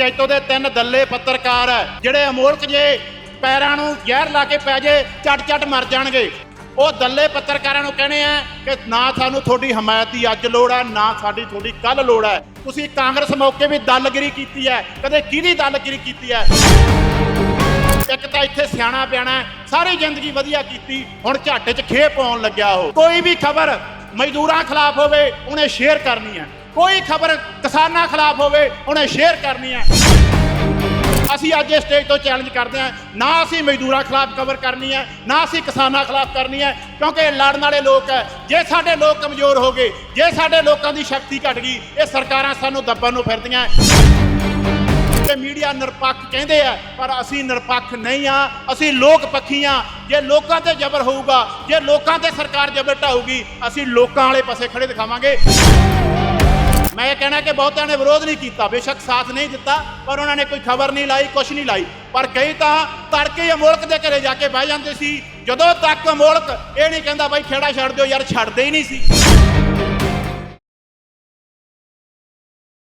ਜੈਤੋ ਦੇ ਤਿੰਨ ਦੱਲੇ ਪੱਤਰਕਾਰ ਹੈ, ਜਿਹੜੇ ਅਮੋਲਕ ਜੇ ਪੈਰਾਂ ਨੂੰ ਜ਼ਹਿਰ ਲਾ ਕੇ ਪੈ ਜੇ ਚੱਟ ਚੱਟ ਮਰ ਜਾਣਗੇ। ਉਹ ਦੱਲੇ ਪੱਤਰਕਾਰਾਂ ਨੂੰ ਕਹਿੰਦੇ ਆ ਕਿ ਨਾ ਸਾਨੂੰ ਤੁਹਾਡੀ ਹਮਾਇਤ ਦੀ ਅੱਜ ਲੋੜ ਹੈ, ਨਾ ਸਾਡੀ ਤੁਹਾਡੀ ਕੱਲ ਲੋੜ ਹੈ। ਤੁਸੀਂ ਕਾਂਗਰਸ ਮੌਕੇ ਵੀ ਦਲਗਿਰੀ ਕੀਤੀ ਹੈ, ਕਦੇ ਕਿਹਦੀ ਦਲਗਿਰੀ ਕੀਤੀ ਹੈ? ਇੱਕ ਤਾਂ ਇੱਥੇ ਸਿਆਣਾ ਪਿਆਣਾ ਸਾਰੀ ਜ਼ਿੰਦਗੀ ਵਧੀਆ ਕੀਤੀ, ਹੁਣ ਝੱਟ 'ਚ ਖੇ ਪਾਉਣ ਲੱਗਿਆ ਉਹ। ਕੋਈ ਵੀ ਖਬਰ ਮਜ਼ਦੂਰਾਂ ਖਿਲਾਫ ਹੋਵੇ, ਉਹਨੇ ਸ਼ੇਅਰ ਕਰਨੀ ਹੈ। ਕੋਈ ਖਬਰ ਕਿਸਾਨਾਂ ਖਿਲਾਫ ਹੋਵੇ, ਉਹਨੇ ਸ਼ੇਅਰ ਕਰਨੀ ਹੈ। ਅਸੀਂ ਅੱਜ ਇਸ ਸਟੇਜ ਤੋਂ ਚੈਲੰਜ ਕਰਦੇ ਹਾਂ, ਨਾ ਅਸੀਂ ਮਜ਼ਦੂਰਾਂ ਖਿਲਾਫ ਕਵਰ ਕਰਨੀ ਹੈ, ਨਾ ਅਸੀਂ ਕਿਸਾਨਾਂ ਖਿਲਾਫ ਕਰਨੀ ਹੈ, ਕਿਉਂਕਿ ਇਹ ਲੜਨ ਵਾਲੇ ਲੋਕ ਹੈ। ਜੇ ਸਾਡੇ ਲੋਕ ਕਮਜ਼ੋਰ ਹੋ ਗਏ, ਜੇ ਸਾਡੇ ਲੋਕਾਂ ਦੀ ਸ਼ਕਤੀ ਘਟ ਗਈ, ਇਹ ਸਰਕਾਰਾਂ ਸਾਨੂੰ ਦੱਬਣ ਨੂੰ ਫਿਰਦੀਆਂ। ਤੇ ਮੀਡੀਆ ਨਿਰਪੱਖ ਕਹਿੰਦੇ ਆ, ਪਰ ਅਸੀਂ ਨਿਰਪੱਖ ਨਹੀਂ ਆ। ਅਸੀਂ ਲੋਕ ਪੱਖੀ ਆ। ਜੇ ਲੋਕਾਂ ਤੇ ਜ਼ਬਰ ਹੋਊਗਾ, ਜੇ ਲੋਕਾਂ ਤੇ ਸਰਕਾਰ ਜ਼ਬਰ ਢਾਊਗੀ, ਅਸੀਂ ਲੋਕਾਂ ਵਾਲੇ ਪਾਸੇ ਖੜੇ ਦਿਖਾਵਾਂਗੇ। ਮੈਂ ਇਹ ਕਹਿਣਾ ਕਿ ਬਹੁਤਿਆਂ ਨੇ ਵਿਰੋਧ ਨਹੀਂ ਕੀਤਾ, ਬੇਸ਼ੱਕ ਸਾਥ ਨਹੀਂ ਦਿੱਤਾ, ਪਰ ਉਹਨਾਂ ਨੇ ਕੋਈ ਖਬਰ ਨਹੀਂ ਲਾਈ, ਕੁਛ ਨਹੀਂ ਲਾਈ। ਪਰ ਕਈ ਤਾਂ ਤੜਕੇ ਹੀ ਅਮੋਲਕ ਦੇ ਘਰੇ ਜਾ ਕੇ ਬਹਿ ਜਾਂਦੇ ਸੀ। ਜਦੋਂ ਤੱਕ ਅਮੋਲਕ ਇਹ ਨਹੀਂ ਕਹਿੰਦਾ, ਬਾਈ, ਖੇੜਾ ਛੱਡ ਦਿਓ, ਯਾਰ, ਛੱਡਦੇ ਹੀ ਨਹੀਂ ਸੀ।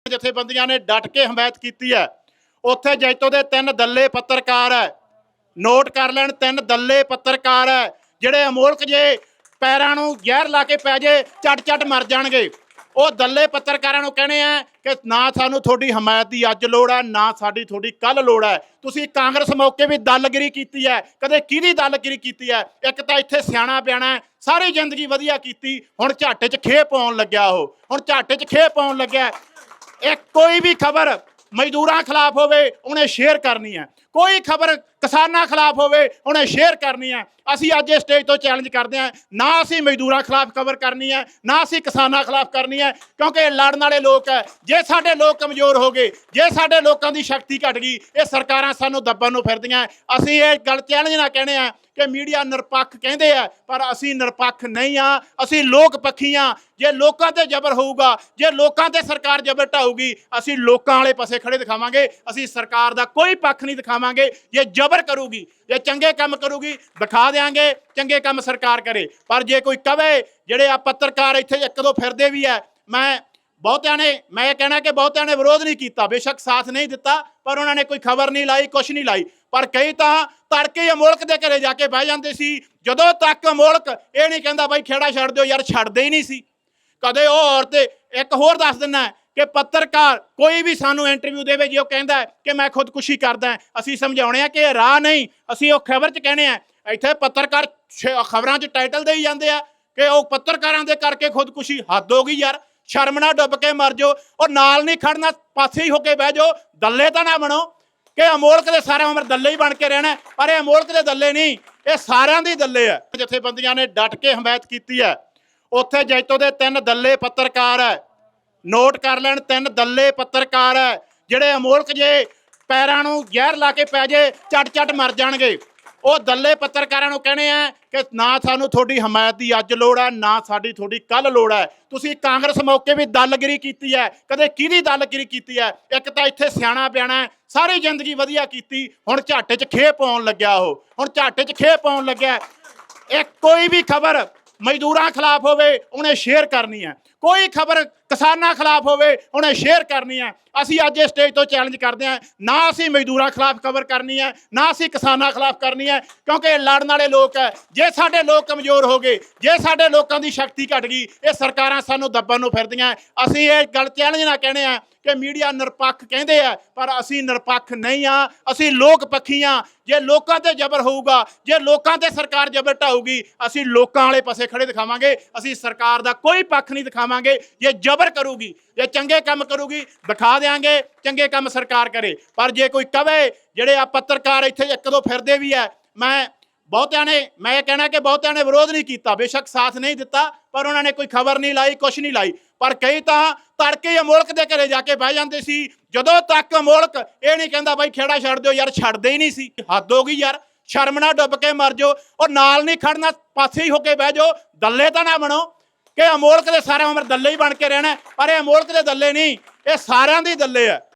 ਜਥੇਬੰਦੀਆਂ ਨੇ ਡਟ ਕੇ ਹਮਾਇਤ ਕੀਤੀ ਹੈ। ਉੱਥੇ ਜੈਤੋ ਦੇ ਤਿੰਨ ਦੱਲੇ ਪੱਤਰਕਾਰ ਹੈ। ਨੋਟ ਕਰ ਲੈਣ, ਤਿੰਨ ਦੱਲੇ ਪੱਤਰਕਾਰ ਹੈ, ਜਿਹੜੇ ਅਮੋਲਕ ਜੇ ਪੈਰਾਂ ਨੂੰ ਜ਼ਹਿਰ ਲਾ ਕੇ ਪੈ ਜੇ ਚੱਟ ਚੱਟ ਮਰ ਜਾਣਗੇ। ਉਹ ਦੱਲੇ ਪੱਤਰਕਾਰਾਂ ਨੂੰ ਕਹਿੰਦੇ ਆ ਕਿ ਨਾ ਸਾਨੂੰ ਤੁਹਾਡੀ ਹਮਾਇਤ ਦੀ ਅੱਜ ਲੋੜ ਹੈ, ਨਾ ਸਾਡੀ ਤੁਹਾਡੀ ਕੱਲ ਲੋੜ ਹੈ। ਤੁਸੀਂ ਕਾਂਗਰਸ ਮੌਕੇ ਵੀ ਦਲਗਿਰੀ ਕੀਤੀ ਹੈ, ਕਦੇ ਕਿਹਦੀ ਦਲਗਿਰੀ ਕੀਤੀ ਹੈ? ਇੱਕ ਤਾਂ ਇੱਥੇ ਸਿਆਣਾ ਬਿਆਣਾ ਸਾਰੀ ਜ਼ਿੰਦਗੀ ਵਧੀਆ ਕੀਤੀ, ਹੁਣ ਝਾਟੇ 'ਚ ਖੇ ਪਾਉਣ ਲੱਗਿਆ ਉਹ, ਹੁਣ ਝਾਟੇ 'ਚ ਖੇ ਪਾਉਣ ਲੱਗਿਆ। ਇਹ ਕੋਈ ਵੀ ਖਬਰ ਮਜ਼ਦੂਰਾਂ ਖਿਲਾਫ ਹੋਵੇ ਉਹਨੇ ਸ਼ੇਅਰ ਕਰਨੀ ਹੈ। ਕੋਈ ਖਬਰ ਕਿਸਾਨਾਂ ਖਿਲਾਫ ਹੋਵੇ, ਉਹਨੇ ਸ਼ੇਅਰ ਕਰਨੀ ਹੈ। ਅਸੀਂ ਅੱਜ ਇਸ ਸਟੇਜ ਤੋਂ ਚੈਲੰਜ ਕਰਦੇ ਹਾਂ। ਨਾ ਅਸੀਂ ਮਜ਼ਦੂਰਾਂ ਖਿਲਾਫ ਕਵਰ ਕਰਨੀ ਹੈ, ਨਾ ਅਸੀਂ ਕਿਸਾਨਾਂ ਖਿਲਾਫ ਕਰਨੀ ਹੈ, ਕਿਉਂਕਿ ਇਹ ਲੜਨ ਵਾਲੇ ਲੋਕ ਹੈ। ਜੇ ਸਾਡੇ ਲੋਕ ਕਮਜ਼ੋਰ ਹੋ ਗਏ, ਜੇ ਸਾਡੇ ਲੋਕਾਂ ਦੀ ਸ਼ਕਤੀ ਘਟ ਗਈ, ਇਹ ਸਰਕਾਰਾਂ ਸਾਨੂੰ ਦੱਬਣ ਨੂੰ ਫਿਰਦੀਆਂ ਅਸੀਂ ਇਹ ਗੱਲ ਚੈਲੰਜ ਨਾ ਕਹਿੰਦੇ ਆ ਕਿ ਮੀਡੀਆ ਨਿਰਪੱਖ ਕਹਿੰਦੇ ਆ ਪਰ ਅਸੀਂ ਨਿਰਪੱਖ ਨਹੀਂ ਆ ਅਸੀਂ ਲੋਕ ਪੱਖੀ ਆ ਜੇ ਲੋਕਾਂ ਤੇ ਜ਼ਬਰ ਹੋਊਗਾ, ਜੇ ਲੋਕਾਂ ਤੇ ਸਰਕਾਰ ਜ਼ਬਰ ਢਾਊਗੀ, ਅਸੀਂ ਲੋਕਾਂ ਵਾਲੇ ਪਾਸੇ ਖੜੇ ਦਿਖਾਵਾਂਗੇ। ਅਸੀਂ ਸਰਕਾਰ ਦਾ ਕੋਈ ਪੱਖ ਨਹੀਂ ਦਿਖਾਵਾਂਗੇ। ਜੇ ਜ਼ਬਰ ਕਰੂਗੀ, ਜੇ ਚੰਗੇ ਕੰਮ ਕਰੂਗੀ ਦਿਖਾ ਦੇਾਂਗੇ ਚੰਗੇ ਕੰਮ ਸਰਕਾਰ ਕਰੇ। ਪਰ ਜੇ ਕੋਈ ਕਵੇ, ਜਿਹੜੇ ਆ ਪੱਤਰਕਾਰ ਇੱਥੇ ਇੱਕ ਦੋ ਫਿਰਦੇ ਵੀ ਆ ਮੈਂ ਬਹੁਤਿਆਂ ਨੇ, ਮੈਂ ਕਹਿਣਾ ਕਿ ਬਹੁਤਿਆਂ ਨੇ ਵਿਰੋਧ ਨਹੀਂ ਕੀਤਾ। ਬੇਸ਼ੱਕ ਸਾਥ ਨਹੀਂ ਦਿੱਤਾ, ਪਰ ਉਹਨਾਂ ਨੇ ਕੋਈ ਖਬਰ ਨਹੀਂ ਲਾਈ, ਕੁਛ ਨਹੀਂ ਲਾਈ। ਪਰ ਕਈ ਤਾਂ ਤੜਕੇ ਹੀ ਅਮੋਲਕ ਦੇ ਘਰੇ ਜਾ ਕੇ ਬਹਿ ਜਾਂਦੇ ਸੀ। ਜਦੋਂ ਤੱਕ ਅਮੋਲਕ ਇਹ ਨਹੀਂ ਕਹਿੰਦਾ, ਬਾਈ ਖੇੜਾ ਛੱਡ ਦਿਓ ਯਾਰ, ਛੱਡਦੇ ਹੀ ਨਹੀਂ ਸੀ। ਕਦੇ ਉਹ ਔਰਤ, ਇੱਕ ਹੋਰ ਦੱਸ ਦਿੰਨਾ ਕਿ ਪੱਤਰਕਾਰ ਕੋਈ ਵੀ ਸਾਨੂੰ ਇੰਟਰਵਿਊ ਦੇਵੇ ਜੇ, ਉਹ ਕਹਿੰਦਾ ਕਿ ਮੈਂ ਖੁਦਕੁਸ਼ੀ ਕਰਦਾ ਅਸੀਂ ਸਮਝਾਉਣੇ ਆ ਕਿ ਇਹ ਰਾਹ ਨਹੀਂ, ਅਸੀਂ ਉਹ ਖਬਰ 'ਚ ਕਹਿੰਦੇ ਆ ਇੱਥੇ ਪੱਤਰਕਾਰ ਖਬਰਾਂ 'ਚ ਟਾਈਟਲ ਦੇਈ ਜਾਂਦੇ ਆ ਕਿ ਉਹ ਪੱਤਰਕਾਰਾਂ ਦੇ ਕਰਕੇ ਖੁਦਕੁਸ਼ੀ ਹੱਦ ਹੋ ਗਈ ਯਾਰ। ਸ਼ਰਮ ਨਾ ਡੁੱਬ ਕੇ ਮਰ ਜਾਓ ਉਹ ਨਾਲ ਨਹੀਂ ਖੜਨਾ, ਪਾਸੇ ਹੀ ਹੋ ਕੇ ਬਹਿ ਜਾਓ। ਦੱਲੇ ਤਾਂ ਨਾ ਬਣੋ ਕਿ ਅਮੋਲਕ ਦੇ ਸਾਰਾ ਉਮਰ ਦੱਲੇ ਹੀ ਬਣ ਕੇ ਰਹਿਣਾ ਪਰ ਇਹ ਅਮੋਲਕ ਦੇ ਦੱਲੇ ਨਹੀਂ, ਇਹ ਸਾਰਿਆਂ ਦੀ ਦੱਲੇ ਆ ਜਥੇਬੰਦੀਆਂ ਨੇ ਡਟ ਕੇ ਹਮਾਇਤ ਕੀਤੀ ਹੈ। ਉੱਥੇ ਜੈਤੋ ਦੇ ਤਿੰਨ ਦੱਲੇ ਪੱਤਰਕਾਰ ਹੈ। ਨੋਟ ਕਰ ਲੈਣ, ਤਿੰਨ ਦੱਲੇ ਪੱਤਰਕਾਰ ਹੈ, ਜਿਹੜੇ ਅਮੋਲਕ ਜੇ ਪੈਰਾਂ ਨੂੰ ਜ਼ਹਿਰ ਲਾ ਕੇ ਪੈ ਜੇ ਚੱਟ ਚੱਟ ਮਰ ਜਾਣਗੇ। ਉਹ ਦੱਲੇ ਪੱਤਰਕਾਰਾਂ ਨੂੰ ਕਹਿੰਦੇ ਆ ਕਿ ਨਾ ਸਾਨੂੰ ਤੁਹਾਡੀ ਹਮਾਇਤ ਦੀ ਅੱਜ ਲੋੜ ਹੈ, ਨਾ ਸਾਡੀ ਤੁਹਾਡੀ ਕੱਲ ਲੋੜ ਹੈ। ਤੁਸੀਂ ਕਾਂਗਰਸ ਮੌਕੇ ਵੀ ਦਲਗਿਰੀ ਕੀਤੀ ਹੈ, ਕਦੇ ਕਿਹਦੀ ਦਲਗਿਰੀ ਕੀਤੀ ਹੈ? ਇੱਕ ਤਾਂ ਇੱਥੇ ਸਿਆਣਾ ਬਿਆਣਾ ਸਾਰੀ ਜ਼ਿੰਦਗੀ ਵਧੀਆ ਕੀਤੀ, ਹੁਣ ਝਾਟੇ 'ਚ ਖੇ ਪਾਉਣ ਲੱਗਿਆ ਉਹ, ਹੁਣ ਝਾਟੇ 'ਚ ਖੇ ਪਾਉਣ ਲੱਗਿਆ। ਇਹ ਕੋਈ ਵੀ ਖਬਰ ਮਜ਼ਦੂਰਾਂ ਖਿਲਾਫ ਹੋਵੇ, ਉਹਨੇ ਸ਼ੇਅਰ ਕਰਨੀ ਹੈ। ਕੋਈ ਖਬਰ ਕਿਸਾਨਾਂ ਖਿਲਾਫ ਹੋਵੇ, ਉਹਨੇ ਸ਼ੇਅਰ ਕਰਨੀ ਹੈ। ਅਸੀਂ ਅੱਜ ਇਸ ਸਟੇਜ ਤੋਂ ਚੈਲੰਜ ਕਰਦੇ ਹਾਂ। ਨਾ ਅਸੀਂ ਮਜ਼ਦੂਰਾਂ ਖਿਲਾਫ ਖਬਰ ਕਰਨੀ ਹੈ, ਨਾ ਅਸੀਂ ਕਿਸਾਨਾਂ ਖਿਲਾਫ ਕਰਨੀ ਹੈ, ਕਿਉਂਕਿ ਇਹ ਲੜਨ ਵਾਲੇ ਲੋਕ ਹੈ। ਜੇ ਸਾਡੇ ਲੋਕ ਕਮਜ਼ੋਰ ਹੋ ਗਏ, ਜੇ ਸਾਡੇ ਲੋਕਾਂ ਦੀ ਸ਼ਕਤੀ ਘਟ ਗਈ, ਇਹ ਸਰਕਾਰਾਂ ਸਾਨੂੰ ਦੱਬਣ ਨੂੰ ਫਿਰਦੀਆਂ ਅਸੀਂ ਇਹ ਗੱਲ ਚੈਲੰਜ ਨਾ ਕਹਿੰਦੇ ਆ ਕਿ ਮੀਡੀਆ ਨਿਰਪੱਖ ਕਹਿੰਦੇ ਆ, ਪਰ ਅਸੀਂ ਨਿਰਪੱਖ ਨਹੀਂ ਆ ਅਸੀਂ ਲੋਕ ਪੱਖੀ ਆ ਜੇ ਲੋਕਾਂ ਤੇ ਜ਼ਬਰ ਹੋਊਗਾ, ਜੇ ਲੋਕਾਂ ਤੇ ਸਰਕਾਰ ਜ਼ਬਰ ਢਾਊਗੀ, ਅਸੀਂ ਲੋਕਾਂ ਵਾਲੇ ਪਾਸੇ ਖੜੇ ਦਿਖਾਵਾਂਗੇ। ਅਸੀਂ ਸਰਕਾਰ ਦਾ ਕੋਈ ਪੱਖ ਨਹੀਂ ਦਿਖਾਵਾਂਗੇ। ਜੇ ਜ਼ਬਰ ਕਰੂਗੀ, ਜੇ ਚੰਗੇ ਕੰਮ ਕਰੂਗੀ ਦਿਖਾ ਦੇਾਂਗੇ ਚੰਗੇ ਕੰਮ ਸਰਕਾਰ ਕਰੇ। ਪਰ ਜੇ ਕੋਈ ਕਵੇ, ਜਿਹੜੇ ਆ ਪੱਤਰਕਾਰ ਇੱਥੇ ਇੱਕ ਦੋ ਫਿਰਦੇ ਵੀ ਆ, ਮੈਂ ਬਹੁਤਿਆਂ ਨੇ, ਮੈਂ ਇਹ ਕਹਿਣਾ ਕਿ ਬਹੁਤਿਆਂ ਨੇ ਵਿਰੋਧ ਨਹੀਂ ਕੀਤਾ, ਬੇਸ਼ੱਕ ਸਾਥ ਨਹੀਂ ਦਿੱਤਾ, ਪਰ ਉਹਨਾਂ ਨੇ ਕੋਈ ਖਬਰ ਨਹੀਂ ਲਾਈ, ਕੁਛ ਨਹੀਂ ਲਾਈ। ਪਰ ਕਈ ਤਾਂ ਤੜਕੇ ਹੀ ਅਮੋਲਕ ਦੇ ਘਰੇ ਜਾ ਕੇ ਬਹਿ ਜਾਂਦੇ ਸੀ। ਜਦੋਂ ਤੱਕ ਅਮੋਲਕ ਇਹ ਨਹੀਂ ਕਹਿੰਦਾ, ਬਾਈ ਖੇੜਾ ਛੱਡ ਦਿਓ ਯਾਰ, ਛੱਡਦੇ ਹੀ ਨਹੀਂ ਸੀ। ਹੱਦ ਹੋ ਗਈ ਯਾਰ, ਸ਼ਰਮ ਨਾ ਡੁੱਬ ਕੇ ਮਰ ਜਾਓ ਉਹ ਨਾਲ ਨਹੀਂ ਖੜਨਾ, ਪਾਸੇ ਹੀ ਹੋ ਕੇ ਬਹਿ ਜਾਓ ਦੱਲੇ ਤਾਂ ਨਾ ਬਣੋ। ਕਿ ਅਮੋਲਕ ਦੇ ਸਾਰਾ ਉਮਰ ਦੱਲੇ ਹੀ ਬਣ ਕੇ ਰਹਿਣਾ ਪਰ ਇਹ ਅਮੋਲਕ ਦੇ ਦੱਲੇ ਨਹੀਂ, ਇਹ ਸਾਰਿਆਂ ਦੀ ਦੱਲੇ ਆ